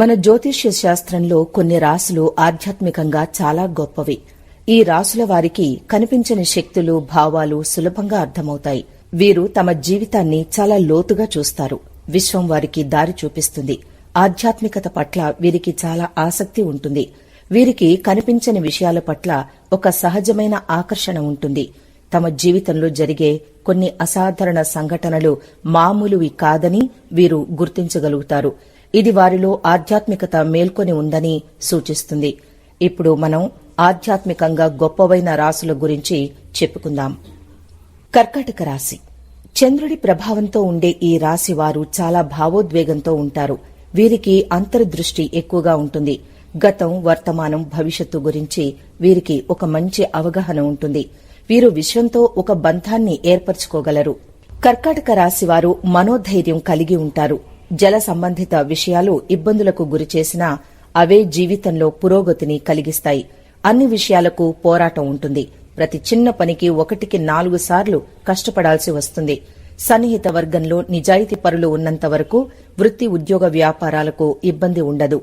మన జ్యోతిష్య శాస్త్రంలో కొన్ని రాసులు ఆధ్యాత్మికంగా చాలా గొప్పవి. ఈ రాసుల వారికి కనిపించని శక్తులు భావాలు సులభంగా అర్థమవుతాయి. వీరు తమ జీవితాన్ని చాలా లోతుగా చూస్తారు. విశ్వం వారికి దారి చూపిస్తుంది. ఆధ్యాత్మికత పట్ల వీరికి చాలా ఆసక్తి ఉంటుంది. వీరికి కనిపించని విషయాల పట్ల ఒక సహజమైన ఆకర్షణ ఉంటుంది. తమ జీవితంలో జరిగే కొన్ని అసాధారణ సంఘటనలు మామూలువి కాదని వీరు గుర్తించగలుగుతారు. ఇది వారిలో ఆధ్యాత్మికత మేల్కొని ఉందని సూచిస్తుంది. ఇప్పుడు మనం ఆధ్యాత్మికంగా గొప్పవైన రాసుల గురించి చెప్పుకుందాం. కర్కాటక రాశి. చంద్రుడి ప్రభావంతో ఉండే ఈ రాశి వారు చాలా భావోద్వేగంతో ఉంటారు. వీరికి అంతర్దృష్టి ఎక్కువగా ఉంటుంది. గతం వర్తమానం భవిష్యత్తు గురించి వీరికి ఒక మంచి అవగాహన ఉంటుంది. వీరు విశ్వంతో ఒక బంధాన్ని ఏర్పరచుకోగలరు. కర్కాటక రాశి వారు మనోధైర్యం కలిగి ఉంటారు. జల సంబంధిత విషయాలు ఇబ్బందులకు గురిచేసినా అవే జీవితంలో పురోగతిని కలిగిస్తాయి. అన్ని విషయాలకు పోరాటం ఉంటుంది. ప్రతి చిన్న పనికి ఒకటికి నాలుగు సార్లు కష్టపడాల్సి వస్తుంది. సన్నిహిత వర్గంలో నిజాయితీ పరులు ఉన్నంత వరకు వృత్తి ఉద్యోగ వ్యాపారాలకు ఇబ్బంది ఉండదు.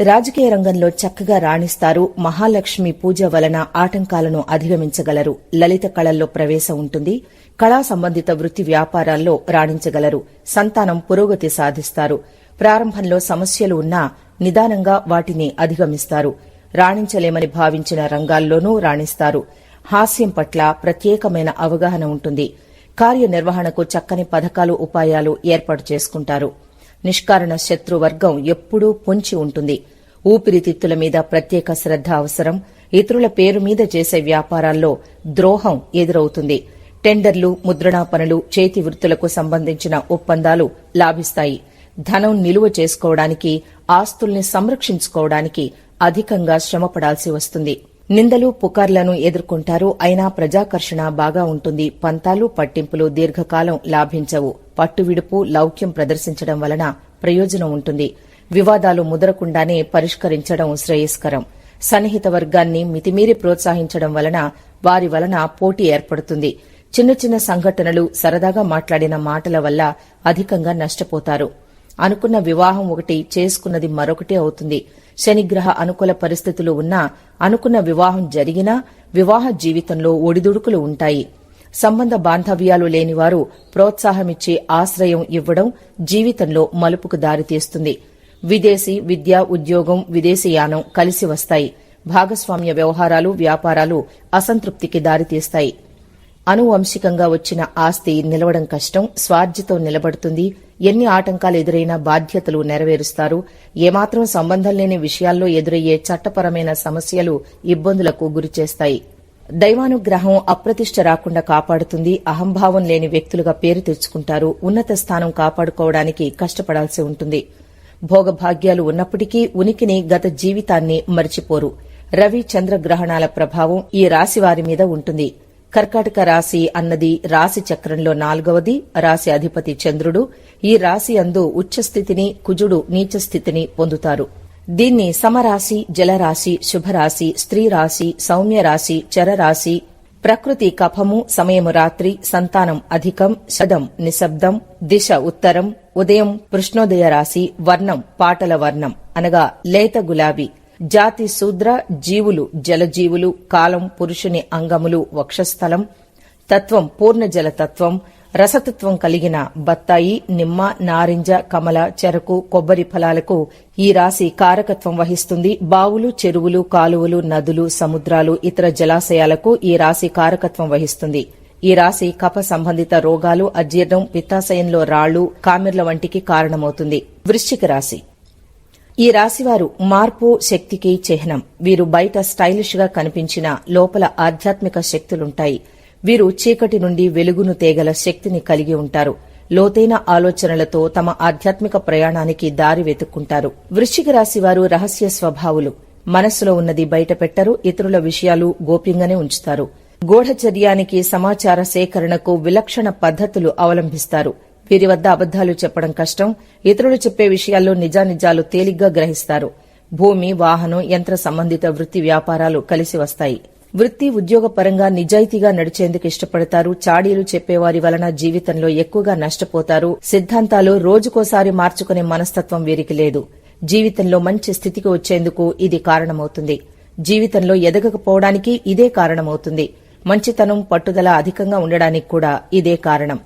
రాజకీయ రంగంలో చక్కగా రాణిస్తారు. మహాలక్ష్మి పూజ వలన ఆటంకాలను అధిగమించగలరు. లలిత కళల్లో ప్రవేశం ఉంటుంది. కళా సంబంధిత వృత్తి వ్యాపారాల్లో రాణించగలరు. సంతానం పురోగతి సాధిస్తారు. ప్రారంభంలో సమస్యలు ఉన్నా నిదానంగా వాటిని అధిగమిస్తారు. రాణించలేమని భావించిన రంగాల్లోనూ రాణిస్తారు. హాస్యం పట్ల ప్రత్యేకమైన అవగాహన ఉంటుంది. కార్యనిర్వహణకు చక్కని పథకాలు ఉపాయాలు ఏర్పాటు చేసుకుంటారు. నిష్కారణ శత్రువర్గం ఎప్పుడూ పొంచి ఉంటుంది. ఊపిరితిత్తుల మీద ప్రత్యేక శ్రద్ధ అవసరం. ఇతరుల పేరు మీద చేసే వ్యాపారాల్లో ద్రోహం ఎదురవుతుంది. టెండర్లు ముద్రణా పనులు చేతి వృత్తులకు సంబంధించిన ఒప్పందాలు లాభిస్తాయి. ధనం నిలువ చేసుకోవడానికి ఆస్తుల్ని సంరక్షించుకోవడానికి అధికంగా శ్రమపడాల్సి వస్తుంది. నిందలు పుకార్లను ఎదుర్కొంటారు. అయినా ప్రజాకర్షణ బాగా ఉంటుంది. పంతాలు పట్టింపులు దీర్ఘకాలం లాభించవు. పట్టువిడుపు లౌక్యం ప్రదర్శించడం వలన ప్రయోజనం ఉంటుంది. వివాదాలు ముదరకుండానే పరిష్కరించడం శ్రేయస్కరం. సన్నిహిత వర్గాన్ని మితిమీరి ప్రోత్సహించడం వలన వారి వలన పోటీ ఏర్పడుతుంది. చిన్న చిన్న సంఘటనలు సరదాగా మాట్లాడిన మాటల వల్ల అధికంగా నష్టపోతారు. అనుకున్న వివాహం ఒకటి చేసుకున్నది మరొకటి అవుతుంది. శనిగ్రహ అనుకూల పరిస్థితులు ఉన్నా అనుకున్న వివాహం జరిగినా వివాహ జీవితంలో ఒడిదుడుకులు ఉంటాయి. సంబంధ బాంధవ్యాలు లేనివారు ప్రోత్సాహమిచ్చి ఆశ్రయం ఇవ్వడం జీవితంలో మలుపుకు దారితీస్తుంది. విదేశీ విద్య ఉద్యోగం విదేశీయానం కలిసి వస్తాయి. భాగస్వామ్య వ్యవహారాలు వ్యాపారాలు అసంతృప్తికి దారితీస్తాయి. అనువంశికంగా వచ్చిన ఆస్తి నిలవడం కష్టం స్వార్జితం నిలబడుతుంది. ఎన్ని ఆటంకాలు ఎదురైనా బాధ్యతలు నెరవేరుస్తారు. ఏమాత్రం సంబంధం లేని విషయాల్లో ఎదురయ్యే చట్టపరమైన సమస్యలు ఇబ్బందులకు గురిచేస్తాయి. దైవానుగ్రహం అప్రతిష్ట రాకుండా కాపాడుతుంది. అహంభావం లేని వ్యక్తులుగా పేరు తెచ్చుకుంటారు. ఉన్నత స్థానం కాపాడుకోవడానికి కష్టపడాల్సి ఉంటుంది. భోగభాగ్యాలు ఉన్నప్పటికీ ఉనికిని గత జీవితాన్ని మరిచిపోరు. రవి చంద్రగ్రహణాల ప్రభావం ఈ రాశి వారి మీద ఉంటుంది. కర్కాటక రాశి అన్నది రాశి చక్రంలో నాలుగవది రాశి అధిపతి చంద్రుడు. ఈ రాశి అందు ఉచ్చస్థితిని కుజుడు నీచస్థితిని పొందుతారు. దీన్ని సమరాశి జలరాశి శుభరాశి స్త్రీరాశి సౌమ్యరాశి చరరాశి ప్రకృతి కఫము సమయము రాత్రి సంతానం అధికం శదం నిశ్శబ్దం దిశ ఉత్తరం ఉదయం కృష్ణోదయ రాశి వర్ణం పాటల వర్ణం అనగా లేత గులాబీ. జాతి శూద్ర జీవులు జలజీవులు కాలం పురుషుని అంగములు వక్షస్థలం తత్వం పూర్ణ జలతత్వం రసతత్వం కలిగిన బత్తాయి నిమ్మ నారింజ కమల చెరకు కొబ్బరి ఫలాలకు ఈ రాశి కారకత్వం వహిస్తుంది. బావులు చెరువులు కాలువలు నదులు సముద్రాలు ఇతర జలాశయాలకు ఈ రాశి కారకత్వం వహిస్తుంది. ఈ రాశి కఫ సంబంధిత రోగాలు అజీర్ణం పిత్తాశయంలో రాళ్ళు కామెర్ల వంటికి కారణమవుతుంది. వృశ్చిక రాశి. ఈ రాశివారు మార్పు శక్తికి చిహ్నం. వీరు బయట స్టైలిష్గా కనిపించిన లోపల ఆధ్యాత్మిక శక్తులుంటాయి. వీరు చీకటి నుండి వెలుగును తేగల శక్తిని కలిగి ఉంటారు. లోతైన ఆలోచనలతో తమ ఆధ్యాత్మిక ప్రయాణానికి దారి వెతుక్కుంటారు. వృశ్చిక రాశి వారు రహస్య స్వభావులు. మనస్సులో ఉన్నది బయటపెట్టరు ఇతరుల విషయాలు గోప్యంగానే ఉంచుతారు. గూఢచర్యానికి సమాచార సేకరణకు విలక్షణ పద్ధతులు అవలంబిస్తారు. వీరి వద్ద అబద్దాలు చెప్పడం కష్టం ఇతరులు చెప్పే విషయాల్లో నిజానిజాలు తేలిగ్గా గ్రహిస్తారు. భూమి వాహనం యంత్ర సంబంధిత వృత్తి వ్యాపారాలు కలిసి వస్తాయి. వృత్తి ఉద్యోగపరంగా నిజాయితీగా నడిచేందుకు ఇష్టపడతారు. చాడీలు చెప్పేవారి వలన జీవితంలో ఎక్కువగా నష్టపోతారు. సిద్ధాంతాలు రోజుకోసారి మార్చుకునే మనస్తత్వం వీరికి లేదు. జీవితంలో మంచి స్థితికి వచ్చేందుకు ఇది కారణమవుతుంది. జీవితంలో ఎదగకపోవడానికి ఇదే కారణమవుతుంది. మంచితనం పట్టుదల అధికంగా ఉండడానికి కూడా ఇదే కారణం.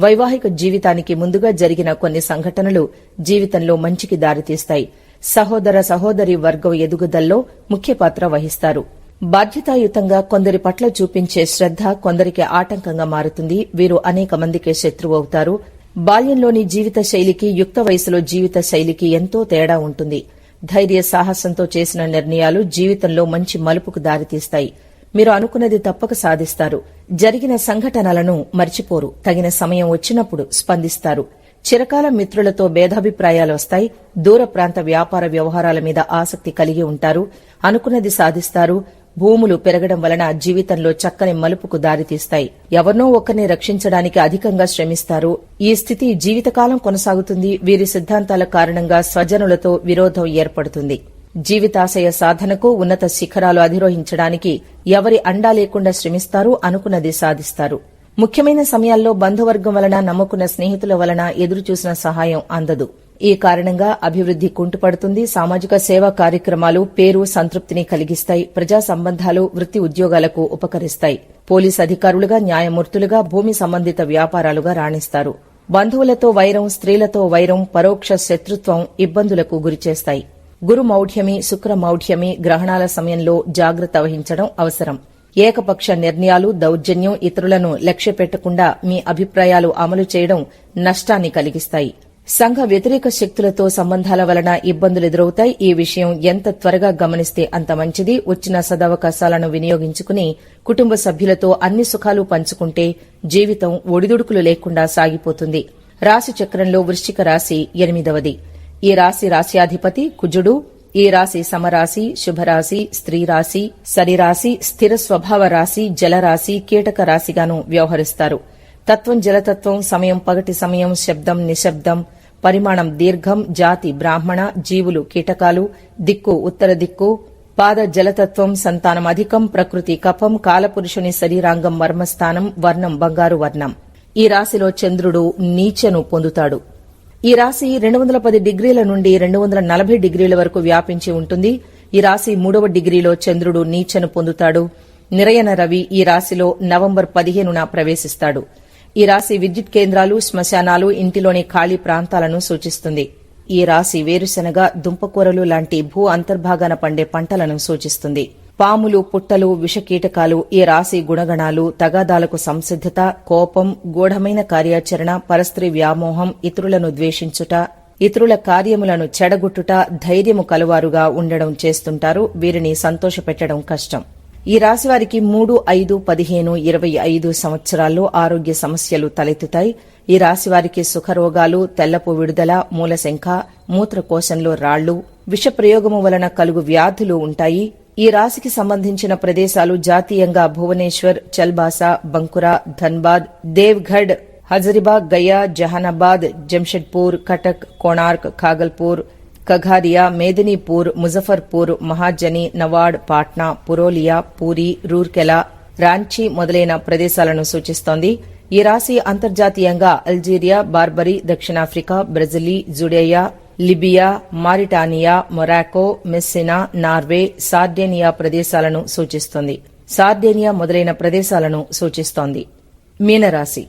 వైవాహిక జీవితానికి ముందుగా జరిగిన కొన్ని సంఘటనలు జీవితంలో మంచికి దారితీస్తాయి. సహోదర సహోదరి వర్గం ఎదుగుదల్లో ముఖ్య పాత్ర వహిస్తారు. బాధ్యతాయుతంగా కొందరి పట్ల చూపించే శ్రద్ధ కొందరికి ఆటంకంగా మారుతుంది. వీరు అనేక మందికి శత్రువు అవుతారు. బాల్యంలోని జీవిత శైలికి యుక్త వయసులో జీవిత శైలికి ఎంతో తేడా ఉంటుంది. ధైర్య సాహసంతో చేసిన నిర్ణయాలు జీవితంలో మంచి మలుపుకు దారితీస్తాయి. మీరు అనుకున్నది తప్పక సాధిస్తారు. జరిగిన సంఘటనలను మర్చిపోరు. తగిన సమయం వచ్చినప్పుడు స్పందిస్తారు. చిరకాల మిత్రులతో భేదాభిప్రాయాలు వస్తాయి. దూర ప్రాంత వ్యాపార వ్యవహారాల మీద ఆసక్తి కలిగి ఉంటారు. అనుకున్నది సాధిస్తారు. భూములు పెరగడం వలన జీవితంలో చక్కని మలుపుకు దారితీస్తాయి. ఎవరినో ఒకరిని రక్షించడానికి అధికంగా శ్రమిస్తారు. ఈ స్థితి జీవితకాలం కొనసాగుతుంది. వీరి సిద్ధాంతాల కారణంగా స్వజనులతో విరోధం ఏర్పడుతుంది. జీవితాశయ సాధనకు ఉన్నత శిఖరాలు అధిరోహించడానికి ఎవరి అండా లేకుండా శ్రమిస్తారు అనుకున్నది సాధిస్తారు. ముఖ్యమైన సమయాల్లో బంధువర్గం వలన నమ్ముకున్న స్నేహితుల వలన ఎదురుచూసిన సహాయం అందదు. ఈ కారణంగా అభివృద్ది కుంటుపడుతుంది. సామాజిక సేవా కార్యక్రమాలు పేరు సంతృప్తిని కలిగిస్తాయి. ప్రజా సంబంధాలు వృత్తి ఉద్యోగాలకు ఉపకరిస్తాయి. పోలీస్ అధికారులుగా న్యాయమూర్తులుగా భూమి సంబంధిత వ్యాపారాలుగా రాణిస్తారు. బంధువులతో వైరం స్త్రీలతో వైరం పరోక్ష శత్రుత్వం ఇబ్బందులకు గురిచేస్తాయి. గురు మౌఢ్యమి శుక్ర మౌఢ్యమి గ్రహణాల సమయంలో జాగ్రత్త వహించడం అవసరం. ఏకపక్ష నిర్ణయాలు దౌర్జన్యం ఇతరులను లక్ష్య పెట్టకుండా మీ అభిప్రాయాలు అమలు చేయడం నష్టాన్ని కలిగిస్తాయి. సంఘ వ్యతిరేక శక్తులతో సంబంధాల వలన ఇబ్బందులు ఎదురవుతాయి. ఈ విషయం ఎంత త్వరగా గమనిస్తే అంత మంచిది. వచ్చిన సదవకాశాలను వినియోగించుకుని కుటుంబ సభ్యులతో అన్ని సుఖాలు పంచుకుంటే జీవితం ఒడిదుడుకులు లేకుండా సాగిపోతుంది. రాశి చక్రంలో వృశ్చిక రాశి ఎనిమిదవది. ఈ రాశి రాశ్యాధిపతి కుజుడు. ఈ రాశి సమరాశి శుభరాశి స్త్రీ రాశి సరిరాశి స్థిర స్వభావ రాశి జలరాశి కీటక రాశిగాను వ్యవహరిస్తారు. తత్వం జలతత్వం సమయం పగటి సమయం శబ్దం నిశ్శబ్దం పరిమాణం దీర్ఘం జాతి బ్రాహ్మణ జీవులు కీటకాలు దిక్కు ఉత్తర దిక్కు పాద జలతత్వం సంతానం అధికం ప్రకృతి కఫం కాలపురుషుని శరీరాంగం మర్మస్థానం వర్ణం బంగారు వర్ణం. ఈ రాశిలో చంద్రుడు నీచను పొందుతాడు. ఈ రాశి రెండు వందల పది డిగ్రీల నుండి రెండు వందల నలభై డిగ్రీల వరకు వ్యాపించి ఉంటుంది. ఈ రాశి మూడవ డిగ్రీలో చంద్రుడు నీచను పొందుతాడు. నిరయన రవి ఈ రాశిలో నవంబర్ పదిహేనున ప్రవేశిస్తాడు. ఈ రాశి విద్యుత్ కేంద్రాలు శ్మశానాలు ఇంటిలోని ఖాళీ ప్రాంతాలను సూచిస్తుంది. ఈ రాశి వేరుశెనగ దుంపకూరలు లాంటి భూ అంతర్భాగాన పండే పంటలను సూచిస్తుంది. పాములు పుట్టలు విషకీటకాలు ఈ రాశి గుణగణాలు తగాదాలకు సంసిద్ధత కోపం గూఢమైన కార్యాచరణ పరస్త్రీ వ్యామోహం ఇతరులను ద్వేషించుట ఇతరుల కార్యములను చెడగొట్టుట ధైర్యము కలవారుగా ఉండడం చేస్తుంటారు. వీరిని సంతోషపెట్టడం కష్టం. ఈ రాశి వారికి మూడు ఐదు పదిహేను ఇరవై ఐదు సంవత్సరాల్లో ఆరోగ్య సమస్యలు తలెత్తుతాయి. ఈ రాశి వారికి సుఖరోగాలు తెల్లపు విడుదల మూలశంఖ మూత్రకోశంలో రాళ్ళు విష ప్రయోగము వలన కలుగు వ్యాధులు ఉంటాయి. ఈ రాశికి సంబంధించిన ప్రదేశాలు జాతీయంగా భువనేశ్వర్ చల్బాసా బంకురా ధన్బాద్ దేవ్గఢ్ హజరిబాగ్ గయా జహానాబాద్ జంషెడ్పూర్ కటక్ కోణార్క్ ఖాగల్పూర్ కఘారియా మేదినీపూర్ ముజఫర్పూర్ మహాజని నవాడ్ పాట్నా పురోలియా పూరి రూర్కెలా రాంచీ మొదలైన ప్రదేశాలను సూచిస్తోంది. ఈ రాశి అంతర్జాతీయంగా అల్జీరియా బార్బరీ దక్షిణాఫ్రికా బ్రెజిలీ Judea Libya Mauritania Morocco Messina Norway Sardinia ప్రదేశాలను సూచిస్తోంది. సార్డేనియా మొదలైన ప్రదేశాలను సూచిస్తోంది. మీనరాశి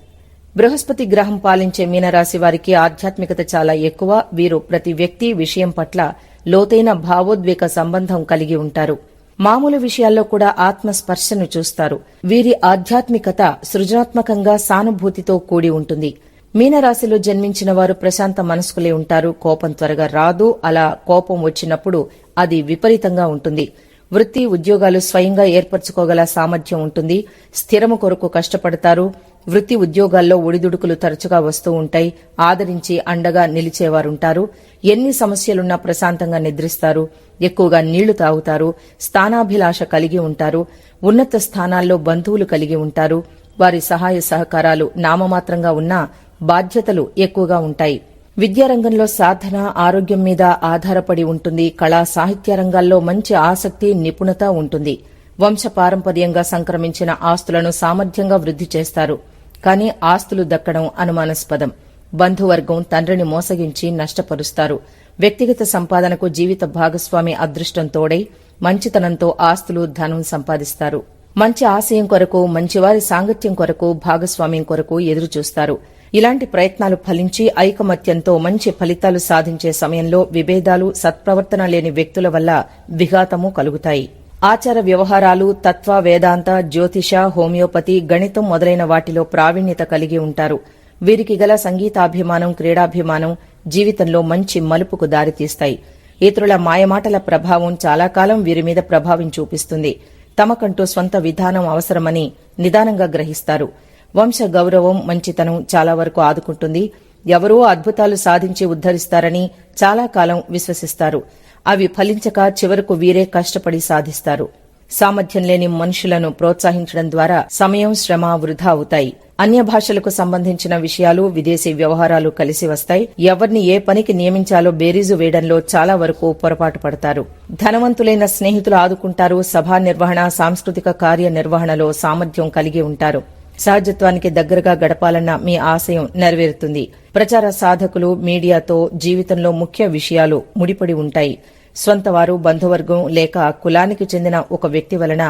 బృహస్పతి గ్రహం పాలించే మీనరాశి వారికి ఆధ్యాత్మికత చాలా ఎక్కువ. వీరు ప్రతి వ్యక్తి విషయం పట్ల లోతైన భావోద్వేగ సంబంధం కలిగి ఉంటారు. మామూలు విషయాల్లో కూడా ఆత్మస్పర్శను చూస్తారు. వీరి ఆధ్యాత్మికత సృజనాత్మకంగా సానుభూతితో కూడి ఉంటుంది. మీనరాశిలో జన్మించిన వారు ప్రశాంత మనస్కులే ఉంటారు. కోపం త్వరగా రాదు. అలా కోపం వచ్చినప్పుడు అది విపరీతంగా ఉంటుంది. వృత్తి ఉద్యోగాలు స్వయంగా ఏర్పరచుకోగల సామర్థ్యం ఉంటుంది. స్థిరము కొరకు కష్టపడతారు. వృత్తి ఉద్యోగాల్లో ఒడిదుడుకులు తరచుగా వస్తూ ఉంటాయి. ఆదరించి అండగా నిలిచేవారుంటారు. ఎన్ని సమస్యలున్నా ప్రశాంతంగా నిద్రిస్తారు. ఎక్కువగా నీళ్ళు తాగుతారు. స్థానాభిలాష కలిగి ఉంటారు. ఉన్నత స్థానాల్లో బంధువులు కలిగి ఉంటారు. వారి సహాయ సహకారాలు నామమాత్రంగా ఉన్నా బాధ్యతలు ఎక్కువగా ఉంటాయి. విద్యారంగంలో సాధన ఆరోగ్యం మీద ఆధారపడి ఉంటుంది. కళా సాహిత్య రంగాల్లో మంచి ఆసక్తి నిపుణత ఉంటుంది. వంశ పారంపర్యంగా సంక్రమించిన ఆస్తులను సామర్థ్యంగా వృద్ధి చేస్తారు. కానీ ఆస్తులు దక్కడం అనుమానాస్పదం. బంధువర్గం తండ్రిని మోసగించి నష్టపరుస్తారు. వ్యక్తిగత సంపాదనకు జీవిత భాగస్వామి అదృష్టం తోడై మంచితనంతో ఆస్తులు ధనం సంపాదిస్తారు. మంచి ఆశయం కొరకు మంచివారి సాంగత్యం కొరకు భాగస్వామ్యం కొరకు ఎదురుచూస్తారు. ఇలాంటి ప్రయత్నాలు ఫలించి ఐకమత్యంతో మంచి ఫలితాలు సాధించే సమయంలో విభేదాలు సత్ప్రవర్తన లేని వ్యక్తుల వల్ల విఘాతము కలుగుతాయి. ఆచార వ్యవహారాలు తత్వ వేదాంత జ్యోతిష హోమియోపతి గణితం మొదలైన వాటిలో ప్రావీణ్యత కలిగి ఉంటారు. వీరికి గల సంగీతాభిమానం క్రీడాభిమానం జీవితంలో మంచి మలుపుకు దారితీస్తాయి. ఇతరుల మాయమాటల ప్రభావం చాలా కాలం వీరి మీద ప్రభావం చూపిస్తుంది. తమకంటూ స్వంత విధానం అవసరమని నిదానంగా గ్రహిస్తారు. వంశ గౌరవం మంచితనం చాలా వరకు ఆదుకుంటుంది. ఎవరో అద్భుతాలు సాధించి ఉద్ధరిస్తారని చాలా కాలం విశ్వసిస్తారు. అవి ఫలించక చివరకు వీరే కష్టపడి సాధిస్తారు. సామర్థ్యం లేని మనుషులను ప్రోత్సహించడం ద్వారా సమయం శ్రమ వృధా అవుతాయి. అన్య భాషలకు సంబంధించిన విషయాలు విదేశీ వ్యవహారాలు కలిసి వస్తాయి. ఎవరిని ఏ పనికి నియమించాలో బేరీజు వేయడంలో చాలా వరకు పొరపాటు పడతారు. ధనవంతులైన స్నేహితులు ఆదుకుంటారు. సభా నిర్వహణ సాంస్కృతిక కార్య నిర్వహణలో సామర్థ్యం కలిగి ఉంటారు. సహజత్వానికి దగ్గరగా గడపాలన్న మీ ఆశయం నెరవేరుతుంది. ప్రచార సాధకులు మీడియాతో జీవితంలో ముఖ్య విషయాలు ముడిపడి ఉంటాయి. స్వంత వారు బంధువర్గం లేక కులానికి చెందిన ఒక వ్యక్తి వలన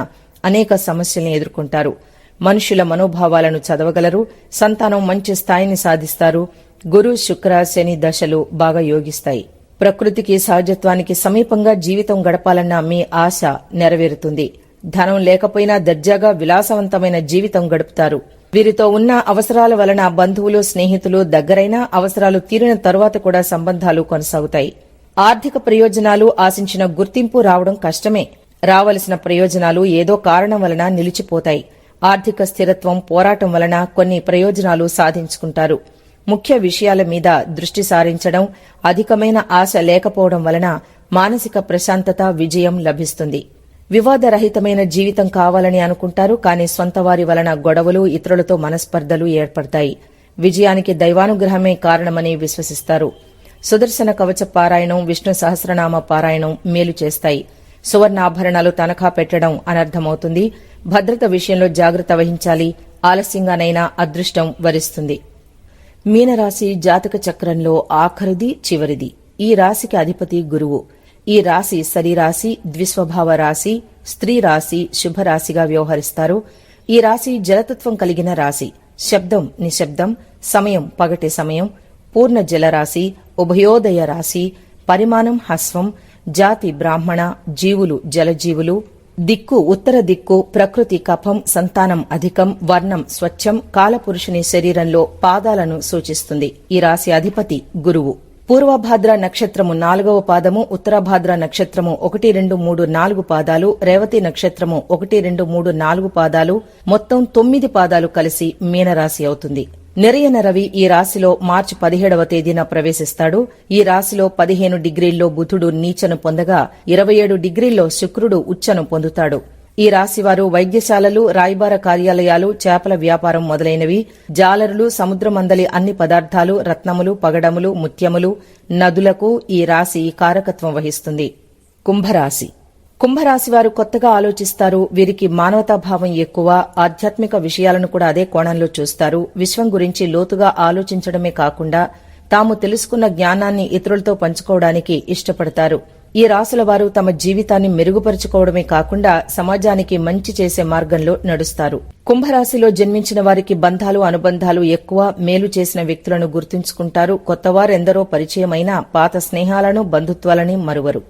అనేక సమస్యల్ని ఎదుర్కొంటారు. మనుషుల మనోభావాలను చదవగలరు సంతానం మంచి స్థాయిని సాధిస్తారు గురు శుక్ర శని దశలు బాగా యోగిస్తాయి. ప్రకృతికి సహజత్వానికి సమీపంగా జీవితం గడపాలన్న మీ ఆశ నెరవేరుతుంది. ధనం లేకపోయినా దర్జాగా విలాసవంతమైన జీవితం గడుపుతారు. వీరితో ఉన్న అవసరాల వలన బంధువులు స్నేహితులు దగ్గరైన అవసరాలు తీరిన తరువాత కూడా సంబంధాలు కొనసాగుతాయి. ఆర్థిక ప్రయోజనాలు ఆశించిన గుర్తింపు రావడం కష్టమే. రావలసిన ప్రయోజనాలు ఏదో కారణం వలన నిలిచిపోతాయి. ఆర్థిక స్థిరత్వం పోరాటం వలన కొన్ని ప్రయోజనాలు సాధించుకుంటారు. ముఖ్య విషయాల మీద దృష్టి సారించడం అధికమైన ఆశ లేకపోవడం వలన మానసిక ప్రశాంతత విజయం లభిస్తుంది. వివాదరహితమైన జీవితం కావాలని అనుకుంటారు కానీ స్వంత వారి వలన గొడవలు ఇతరులతో మనస్పర్ధలు ఏర్పడతాయి. విజయానికి దైవానుగ్రహమే కారణమని విశ్వసిస్తారు. సుదర్శన కవచ పారాయణం విష్ణు సహస్రనామ పారాయణం మేలు చేస్తాయి. సువర్ణాభరణాలు తనఖా పెట్టడం అనర్థమవుతుంది. భద్రత విషయంలో జాగ్రత్త వహించాలి. ఆలస్యంగానైనా అదృష్టం వరిస్తుంది. మీనరాశి జాతక చక్రంలో ఆఖరిది చివరిది. ఈ రాశికి అధిపతి గురువు. ఈ రాశి శరీరాశి ద్విస్వభావ రాశి స్త్రీ రాశి శుభరాశిగా వ్యవహరిస్తారు. ఈ రాశి జలతత్వం కలిగిన రాశి. శబ్దం నిశ్శబ్దం సమయం పగటి సమయం పూర్ణ జలరాశి ఉభయోదయ రాశి పరిమాణం హస్వం జాతి బ్రాహ్మణ జీవులు జలజీవులు దిక్కు ఉత్తర దిక్కు ప్రకృతి కఫం సంతానం అధికం వర్ణం స్వచ్ఛం కాలపురుషుని శరీరంలో పాదాలను సూచిస్తుంది. ఈ రాశి అధిపతి గురువు. పూర్వభాద్ర నక్షత్రము నాలుగవ పాదము ఉత్తరభాద్ర నక్షత్రము ఒకటి రెండు మూడు నాలుగు పాదాలు రేవతి నక్షత్రము ఒకటి రెండు మూడు నాలుగు పాదాలు మొత్తం తొమ్మిది పాదాలు కలిసి మీనరాశి అవుతుంది. నిరయన రవి ఈ రాశిలో మార్చి పదిహేడవ తేదీన ప్రవేశిస్తాడు. ఈ రాశిలో పదిహేను డిగ్రీల్లో బుధుడు నీచను పొందగా ఇరవై ఏడు డిగ్రీల్లో శుక్రుడు ఉచ్చను పొందుతాడు. ఈ రాశివారు వైద్యశాలలు రాయబార కార్యాలయాలు చేపల వ్యాపారం మొదలైనవి. జాలరులు సముద్రమందలి అన్ని పదార్థాలు రత్నములు పగడములు ముత్యములు నదులకు ఈ రాశి కారకత్వం వహిస్తుంది. కుంభరాశి. కుంభరాశి వారు కొత్తగా ఆలోచిస్తారు. వీరికి మానవతాభావం ఎక్కువ. ఆధ్యాత్మిక విషయాలను కూడా అదే కోణంలో చూస్తారు. విశ్వం గురించి లోతుగా ఆలోచించడమే కాకుండా తాము తెలుసుకున్న జ్ఞానాన్ని ఇతరులతో పంచుకోవడానికి ఇష్టపడతారు. ఈ రాసుల వారు తమ జీవితాన్ని మెరుగుపరుచుకోవడమే కాకుండా సమాజానికి మంచి చేసే మార్గంలో నడుస్తారు. కుంభరాశిలో జన్మించిన వారికి బంధాలు అనుబంధాలు ఎక్కువ మేలు చేసిన వ్యక్తులను గుర్తుంచుకుంటారు. కొత్తవారెందరో పరిచయమైన పాత స్నేహాలను బంధుత్వాలని మరువరు.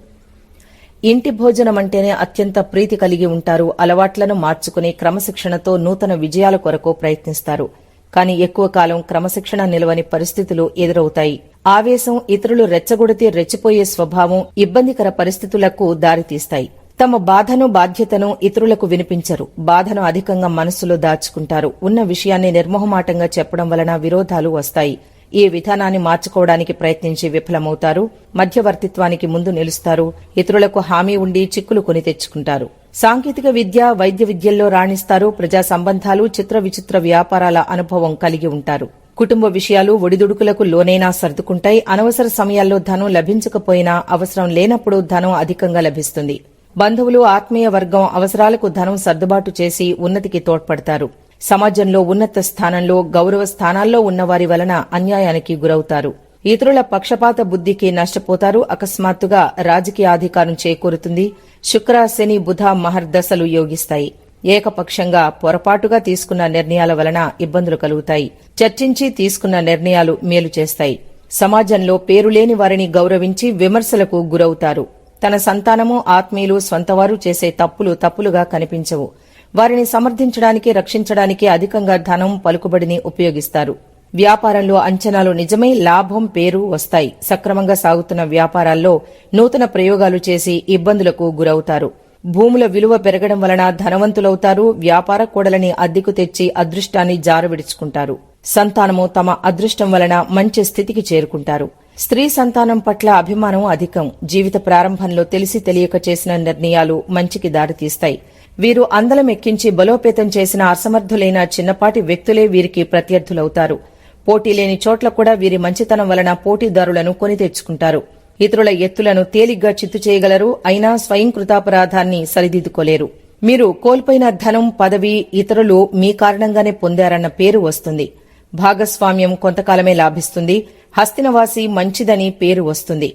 ఇంటి భోజనం అంటేనే అత్యంత ప్రీతి కలిగి ఉంటారు. అలవాట్లను మార్చుకుని క్రమశిక్షణతో నూతన విజయాల కొరకు ప్రయత్నిస్తారు. కానీ ఎక్కువ కాలం క్రమశిక్షణ నిలవని పరిస్థితులు ఎదురవుతాయి. ఆవేశం ఇతరులు రెచ్చగొడితే రెచ్చిపోయే స్వభావం ఇబ్బందికర పరిస్థితులకు దారితీస్తాయి. తమ బాధను బాధ్యతను ఇతరులకు వినిపించరు. బాధను అధికంగా మనస్సులో దాచుకుంటారు. ఉన్న విషయాన్ని నిర్మోహమాటంగా చెప్పడం వలన విరోధాలు వస్తాయి. ఈ విధానాన్ని మార్చుకోవడానికి ప్రయత్నించి విఫలమవుతారు? మధ్యవర్తిత్వానికి ముందు నిలుస్తారు. ఇతరులకు హామీ ఉండి చిక్కులు కొని తెచ్చుకుంటారు. సాంకేతిక విద్య వైద్య విద్యల్లో రాణిస్తారు ప్రజా సంబంధాలు చిత్ర విచిత్ర వ్యాపారాల అనుభవం కలిగి ఉంటారు. కుటుంబ విషయాలు ఒడిదుడుకులకు లోనైనా సర్దుకుంటాయి. అనవసర సమయాల్లో ధనం లభించకపోయినా అవసరం లేనప్పుడు ధనం అధికంగా లభిస్తుంది. బంధువులు ఆత్మీయ వర్గం అవసరాలకు ధనం సర్దుబాటు చేసి ఉన్నతికి తోడ్పడతారు. సమాజంలో ఉన్నత స్థానంలో గౌరవ స్థానాల్లో ఉన్నవారి వలన అన్యాయానికి గురవుతారు. ఇతరుల పక్షపాత బుద్ధికి నష్టపోతారు. అకస్మాత్తుగా రాజకీయ అధికారం చేకూరుతుంది. శుక్ర శని బుధ మహర్దశలు యోగిస్తాయి. ఏకపక్షంగా పొరపాటుగా తీసుకున్న నిర్ణయాల వలన ఇబ్బందులు కలుగుతాయి. చర్చించి తీసుకున్న నిర్ణయాలు మేలు చేస్తాయి. సమాజంలో పేరులేని వారిని గౌరవించి విమర్శలకు గురవుతారు. తన సంతానము ఆత్మీయులు స్వంతవారు చేసే తప్పులు తప్పులుగా కనిపించవు. వారిని సమర్థించడానికి రక్షించడానికి అధికంగా ధనం పలుకుబడిని ఉపయోగిస్తారు. వ్యాపారంలో అంచనాలు నిజమై లాభం పేరు వస్తాయి. సక్రమంగా సాగుతున్న వ్యాపారాల్లో నూతన ప్రయోగాలు చేసి ఇబ్బందులకు గురవుతారు. భూముల విలువ పెరగడం వలన ధనవంతులవుతారు. వ్యాపార కూడలని అద్దెకు తెచ్చి అదృష్టాన్ని జారవిడుచుకుంటారు. సంతానము తమ అదృష్టం వలన మంచి స్థితికి చేరుకుంటారు. స్త్రీ సంతానం పట్ల అభిమానం అధికం. జీవిత ప్రారంభంలో తెలిసి తెలియక చేసిన నిర్ణయాలు మంచికి దారితీస్తాయి. వీరు అందలం ఎక్కించి బలోపేతం చేసిన అసమర్థులైన చిన్నపాటి వ్యక్తులే వీరికి ప్రత్యర్థులవుతారు. పోటీ లేని చోట్ల కూడా వీరి మంచితనం వలన పోటీదారులను కొని తెచ్చుకుంటారు. ఇతరుల ఎత్తులను తేలిగ్గా చిత్తు చేయగలరు అయినా స్వయం కృతాపరాధాన్ని సరిదిద్దుకోలేరు. మీరు కోల్పోయిన ధనం పదవి ఇతరులు మీ కారణంగానే పొందారన్న పేరు వస్తుంది. భాగస్వామ్యం కొంతకాలమే లాభిస్తుంది. హస్తినవాసి మంచిదని పేరు వస్తుంది.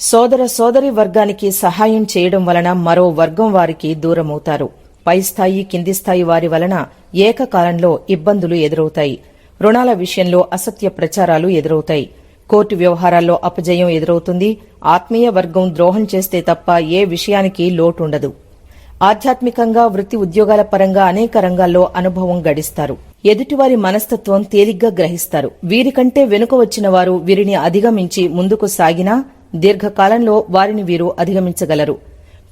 సోదర సోదరి వర్గానికి సహాయం చేయడం వలన మరో వర్గం వారికి దూరమవుతారు. పై స్థాయి కింది స్థాయి వారి వలన ఏకకాలంలో ఇబ్బందులు ఎదురవుతాయి. రుణాల విషయంలో అసత్య ప్రచారాలు ఎదురవుతాయి. కోర్టు వ్యవహారాల్లో అపజయం ఎదురవుతుంది. ఆత్మీయ వర్గం ద్రోహం చేస్తే తప్ప ఏ విషయానికి లోటుండదు. ఆధ్యాత్మికంగా వృత్తి ఉద్యోగాల పరంగా అనేక రంగాల్లో అనుభవం గడిస్తారు. ఎదుటివారి మనస్తత్వం తేలిగ్గా గ్రహిస్తారు. వీరికంటే వెనుక వచ్చిన వారు వీరిని అధిగమించి ముందుకు సాగినా దీర్ఘకాలంలో వారిని వీరు అధిగమించగలరు.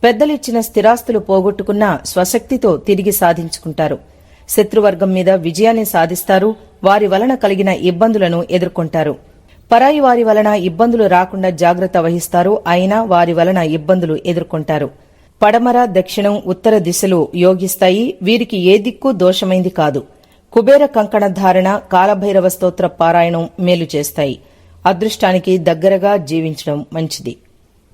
పెద్దలిచ్చిన స్థిరాస్తులు పోగొట్టుకున్నా స్వశక్తితో తిరిగి సాధించుకుంటారు. శత్రువర్గం మీద విజయాన్ని సాధిస్తారు. వారి వలన కలిగిన ఇబ్బందులను ఎదుర్కొంటారు. పరాయి వారి వలన ఇబ్బందులు రాకుండా జాగ్రత్త వహిస్తారు. అయినా వారి వలన ఇబ్బందులు ఎదుర్కొంటారు. పడమర దక్షిణం ఉత్తర దిశలు యోగిస్తాయి. వీరికి ఏ దిక్కు దోషమైంది కాదు. కుబేర కంకణ ధారణ కాలభైరవ స్తోత్ర పారాయణం మేలు చేస్తాయి. అదృష్టానికి దగ్గరగా జీవించడం మంచిది.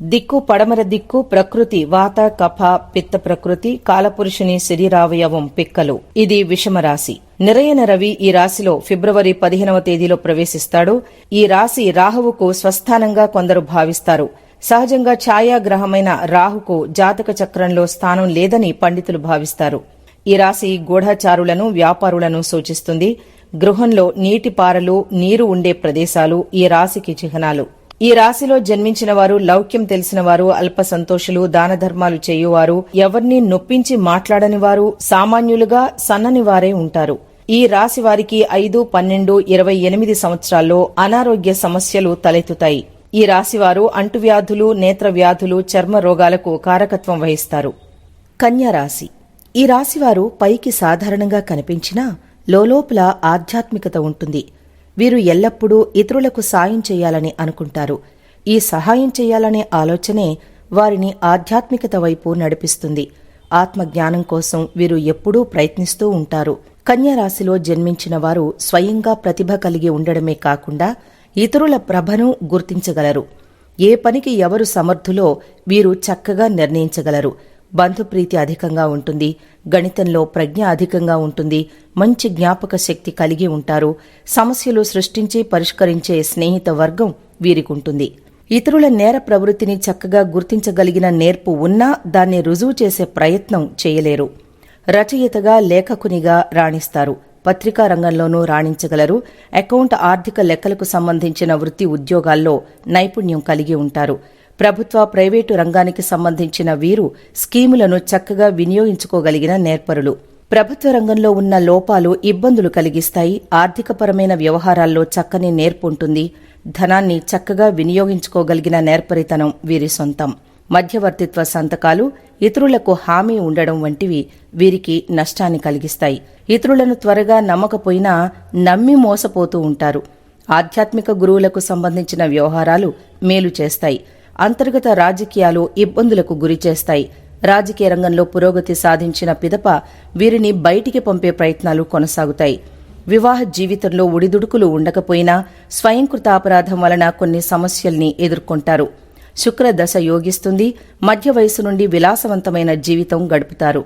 దిక్కు పడమర దిక్కు ప్రకృతి వాత కఫ పిత్త ప్రకృతి కాలపురుషుని శరీరావయవం పిక్కలు. ఇది విషమరాశి. నిరయన రవి ఈ రాశిలో ఫిబ్రవరి పదిహేనవ తేదీలో ప్రవేశిస్తాడు. ఈ రాశి రాహువుకు స్వస్థానంగా కొందరు భావిస్తారు. సహజంగా ఛాయాగ్రహమైన రాహుకు జాతక చక్రంలో స్థానం లేదని పండితులు భావిస్తారు. ఈ రాశి గూఢచారులను వ్యాపారులను సూచిస్తుంది. గృహంలో నీటి పారలు నీరు ఉండే ప్రదేశాలు ఈ రాశికి చిహ్నాలు. ఈ రాశిలో జన్మించిన వారు లౌక్యం తెలిసిన వారు అల్ప సంతోషులు దాన ధర్మాలు చేయువారు ఎవరిని నొప్పించి మాట్లాడని వారు సామాన్యులుగా సన్నని వారే ఉంటారు. ఈ రాశి వారికి ఐదు పన్నెండు ఇరవై ఎనిమిది సంవత్సరాల్లో అనారోగ్య సమస్యలు తలెత్తుతాయి. ఈ రాశివారు అంటువ్యాధులు నేత్ర వ్యాధులు చర్మ రోగాలకు కారకత్వం వహిస్తారు. కన్యారాశి ఈ రాశివారు పైకి సాధారణంగా కనిపించినా లోలోపల ఆధ్యాత్మికత ఉంటుంది. వీరు ఎల్లప్పుడూ ఇతరులకు సాయం చేయాలని అనుకుంటారు. ఈ సహాయం చేయాలనే ఆలోచనే వారిని ఆధ్యాత్మికత వైపు నడిపిస్తుంది. ఆత్మజ్ఞానం కోసం వీరు ఎప్పుడూ ప్రయత్నిస్తూ ఉంటారు. కన్యారాశిలో జన్మించిన వారు స్వయంగా ప్రతిభ కలిగి ఉండడమే కాకుండా ఇతరుల ప్రభను గుర్తించగలరు. ఏ పనికి ఎవరు సమర్థులో వీరు చక్కగా నిర్ణయించగలరు. బంధుప్రీతి అధికంగా ఉంటుంది. గణితంలో ప్రజ్ఞ అధికంగా ఉంటుంది. మంచి జ్ఞాపక శక్తి కలిగి ఉంటారు. సమస్యలు సృష్టించి పరిష్కరించే స్నేహిత వర్గం వీరికుంటుంది. ఇతరుల నేర ప్రవృత్తిని చక్కగా గుర్తించగలిగిన నేర్పు ఉన్నా దాన్ని రుజువు చేసే ప్రయత్నం చేయలేరు. రచయితగా లేఖకునిగా రాణిస్తారు. పత్రికా రంగంలోనూ రాణించగలరు. అకౌంట్ ఆర్థిక లెక్కలకు సంబంధించిన వృత్తి ఉద్యోగాల్లో నైపుణ్యం కలిగి ఉంటారు. ప్రభుత్వ ప్రైవేటు రంగానికి సంబంధించిన వీరు స్కీములను చక్కగా వినియోగించుకోగలిగిన నేర్పరులు. ప్రభుత్వ రంగంలో ఉన్న లోపాలు ఇబ్బందులు కలిగిస్తాయి. ఆర్థికపరమైన వ్యవహారాల్లో చక్కని నేర్పు ఉంటుంది ధనాన్ని చక్కగా వినియోగించుకోగలిగిన నేర్పరితనం వీరి సొంతం. మధ్యవర్తిత్వ సంతకాలు ఇతరులకు హామీ ఉండడం వంటివి వీరికి నష్టాన్ని కలిగిస్తాయి. ఇతరులను త్వరగా నమ్మకపోయినా నమ్మి మోసపోతూ ఉంటారు. ఆధ్యాత్మిక గురువులకు సంబంధించిన వ్యవహారాలు మేలు చేస్తాయి. అంతర్గత రాజకీయాలు ఇబ్బందులకు గురిచేస్తాయి రాజకీయ రంగంలో పురోగతి సాధించిన పిదప వీరిని బయటికి పంపే ప్రయత్నాలు కొనసాగుతాయి. వివాహ జీవితంలో ఉడిదుడుకులు ఉండకపోయినా స్వయంకృత అపరాధం వలన కొన్ని సమస్యల్ని ఎదుర్కొంటారు. శుక్రదశ యోగిస్తుంది మధ్య వయసు నుండి విలాసవంతమైన జీవితం గడుపుతారు.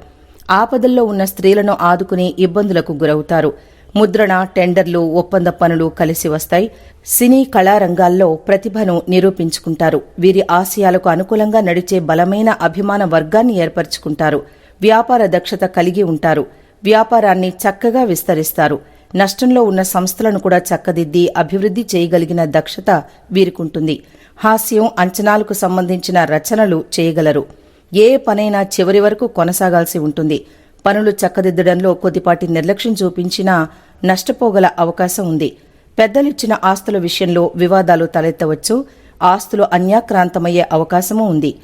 ఆపదల్లో ఉన్న స్త్రీలను ఆదుకుని ఇబ్బందులకు గురవుతారు. ముద్రణ టెండర్లు ఒప్పంద పనులు కలిసి వస్తాయి. సినీ కళారంగాల్లో ప్రతిభను నిరూపించుకుంటారు. వీరి ఆశయాలకు అనుకూలంగా నడిచే బలమైన అభిమాన వర్గాన్ని ఏర్పరచుకుంటారు. వ్యాపార దక్షత కలిగి ఉంటారు. వ్యాపారాన్ని చక్కగా విస్తరిస్తారు. నష్టంలో ఉన్న సంస్థలను కూడా చక్కదిద్ది అభివృద్ధి చేయగలిగిన దక్షత వీరికుంటుంది. హాస్యం అంచనాలకు సంబంధించిన రచనలు చేయగలరు. ఏ పనైనా చివరి వరకు కొనసాగాల్సి ఉంటుంది. పనులు చక్కదిద్దడంలో కొద్దిపాటి నిర్లక్ష్యం చూపించినా నష్టపోగల అవకాశం ఉంది. పెద్దలిచ్చిన ఆస్తుల విషయంలో వివాదాలు తలెత్తవచ్చు. ఆస్తులు అన్యాక్రాంతమయ్యే అవకాశమూ ఉంది.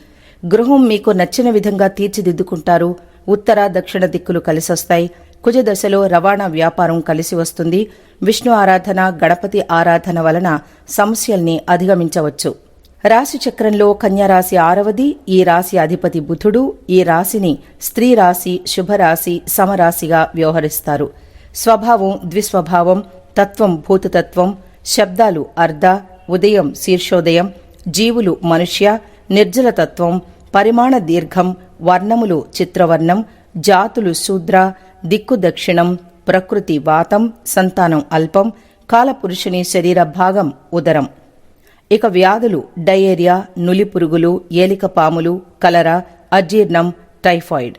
గృహం మీకు నచ్చిన విధంగా తీర్చిదిద్దుకుంటారు. ఉత్తర దక్షిణ దిక్కులు కలిసొస్తాయి. కుజదశలో రవాణా వ్యాపారం కలిసి వస్తుంది. విష్ణు ఆరాధన గణపతి ఆరాధన వలన సమస్యల్ని అధిగమించవచ్చు. రాశి చక్రంలో కన్యారాశి ఆరవది ఈ రాశి అధిపతి బుధుడు ఈ రాశిని స్త్రీ రాశి శుభరాశి సమరాశిగా వ్యవహరిస్తారు. స్వభావం ద్విస్వభావం తత్వం భూతతత్వం శబ్దాలు అర్ధ ఉదయం శీర్షోదయం జీవులు మనుష్య నిర్జలతత్వం పరిమాణ దీర్ఘం వర్ణములు చిత్రవర్ణం జాతులు శూద్ర దిక్కు దక్షిణం ప్రకృతి వాతం సంతానం అల్పం కాలపురుషుని శరీర భాగం ఉదరం. ఇక వ్యాధులు డయేరియా నులి పురుగులు ఏలిక పాములు కలరా అజీర్ణం టైఫాయిడ్.